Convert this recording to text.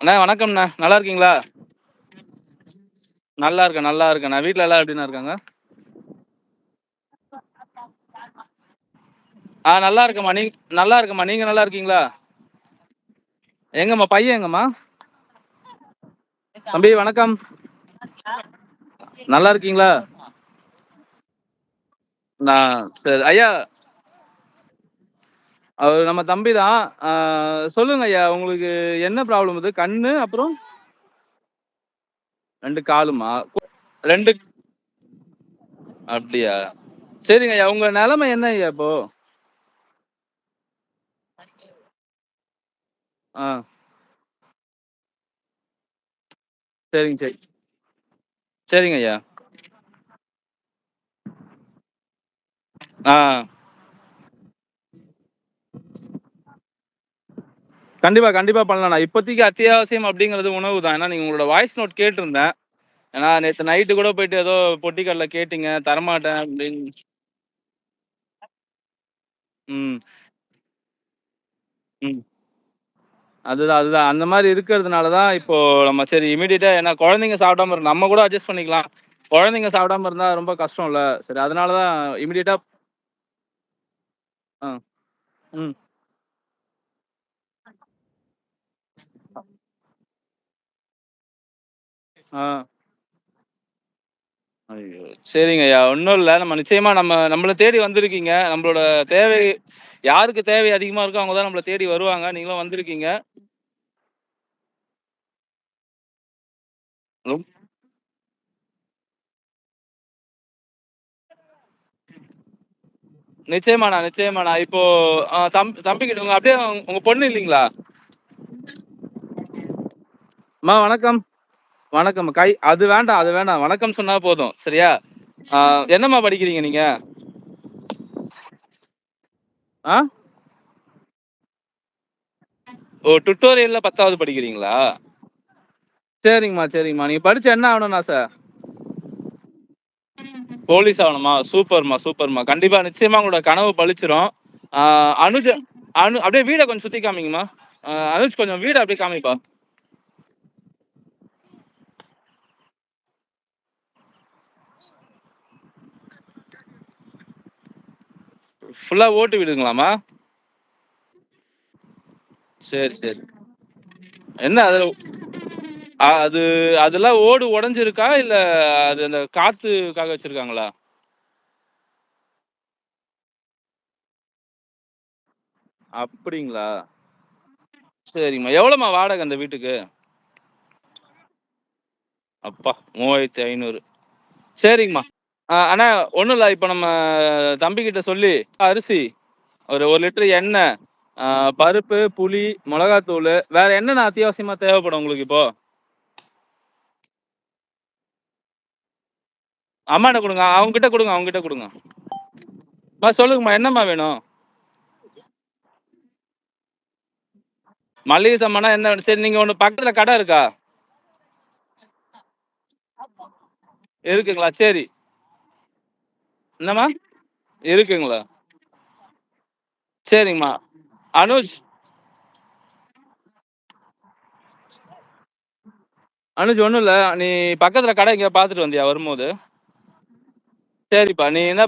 அண்ணா வணக்கம்ண்ணா. நல்லா இருக்கீங்களா? நல்லா இருக்கேன் நல்லா இருக்கேன். நான் வீட்டில் எல்லாம் எப்படிண்ணா இருக்காங்க? ஆ நல்லா இருக்கம்மா. நீ நல்லா இருக்கம்மா. நீங்கள் நல்லா இருக்கீங்களா? எங்கம்மா பையன் எங்கம்மா? தம்பி வணக்கம். நல்லா இருக்கீங்களா? நான் சரி ஐயா அவர் நம்ம தம்பி தான். சொல்லுங்க ஐயா உங்களுக்கு என்ன ப்ராப்ளம் இது? கண்ணு அப்புறம்? ரெண்டு காலுமா? ரெண்டு அப்படியா? சரிங்க ஐயா உங்க நிலைமை என்ன ஐயா இப்போ? ஆ. சரிங்க சரி. சரிங்க ஐயா. ஆ. கண்டிப்பா கண்டிப்பா பண்ணலாம்ண்ணா. இப்போதைக்கு அத்தியாவசியம் அப்படிங்கிறது உணவு தான். ஏன்னா நீங்க உங்களோட வாய்ஸ் நோட் கேட்டிருந்தேன். ஏன்னா நேற்று நைட்டு கூட போயிட்டு ஏதோ பொட்டிக்கடல கேட்டீங்க தரமாட்டேன் அப்படின்னு. ம். ம். அதுதான் அதுதான். அந்த மாதிரி இருக்கிறதுனால தான் இப்போ நம்ம சரி இமீடியட்டா ஏன்னா குழந்தைங்க சாப்பிடாம இருக்கு நம்ம கூட அட்ஜஸ்ட் பண்ணிக்கலாம். குழந்தைங்க சாப்பிடாம இருந்தா ரொம்ப கஷ்டம் இல்லை சரி அதனால தான் இமீடியட்டா ஆ. ம். ஆ. ஐயோ சரிங்க ஐயா ஒன்றும் இல்லை. நம்ம நிச்சயமா நம்ம நம்மளை தேடி வந்திருக்கீங்க. நம்மளோட தேவை யாருக்கு தேவை அதிகமாக இருக்கோ அவங்க தான் நம்மளை தேடி வருவாங்க. நீங்களும் வந்திருக்கீங்க. ரொம்- நிச்சயமாண்ணா நிச்சயமாண்ணா. இப்போ ஆ, தம் தம்பிக்கிட்ட உங்க அப்படியே உங்க- உங்க பொண்ணு இல்லைங்களா? அம்மா வணக்கம். வணக்கம் கை அது வேண்டாம் அது வேண்டாம். வணக்கம் சொன்னா போதும். சரியா? என்னம்மா படிக்கிறீங்க நீங்க? ஆ? ஓ டுட்டோரியல்ல பத்தாவது படிக்கிறீங்களா? சரிங்கம்மா சரிங்கம்மா. நீங்க படிச்சு என்ன ஆகணும்னா சார் போலீஸ் ஆகணுமா? சூப்பர்மா சூப்பர்மா கண்டிப்பா நிச்சயமா உங்களோட கனவு பழிச்சிரும். அனுஜ அனுஜ் அனு அப்படியே வீடை கொஞ்சம் சுத்தி காமிங்கம்மா. அனுஜ் கொஞ்சம் வீடை அப்படியே காமிப்பா. ஃபுல்லா ஓட்டு வீடுங்களாமா சரி சரி. என்ன அது? அது அதெல்லாம் ஓடு உடஞ்சிருக்கா? இல்ல அது அந்த காத்துக்காக வச்சிருக்காங்களா? அப்படிங்களா? சரிம்மா. எவ்வளோம்மா வாடகை அந்த வீட்டுக்கு? அப்பா மூவாயிரத்தி ஐநூறு. சரிங்கம்மா. அண்ணா ஒன்றும் இல்லை. இப்போ நம்ம தம்பிக்கிட்ட சொல்லி அரிசி ஒரு ஒரு லிட்டர் எண்ணெய் பருப்பு புளி மிளகாத்தூள் வேற என்னென்ன அத்தியாவசியமா தேவைப்படும் உங்களுக்கு இப்போ? அம்மாட்ட கொடுங்க. அவங்க கிட்ட கொடுங்க அவங்க கிட்ட கொடுங்க. மா சொல்லுங்கம்மா என்னம்மா வேணும்? மளிகை சாமானா என்ன? வேணும்? சரி நீங்க ஒன்று பக்கத்துல கடை இருக்கா? இருக்குங்களா? சரி. என்னம்மா? இருக்குங்களா? சரிங்கம்மா. அனுஜ் அனுஜ் ஒன்றும் இல்லை. நீ பக்கத்துல கடை இங்கே பார்த்துட்டு வந்தியா வரும்போது? சரிப்பா. நீ என்ன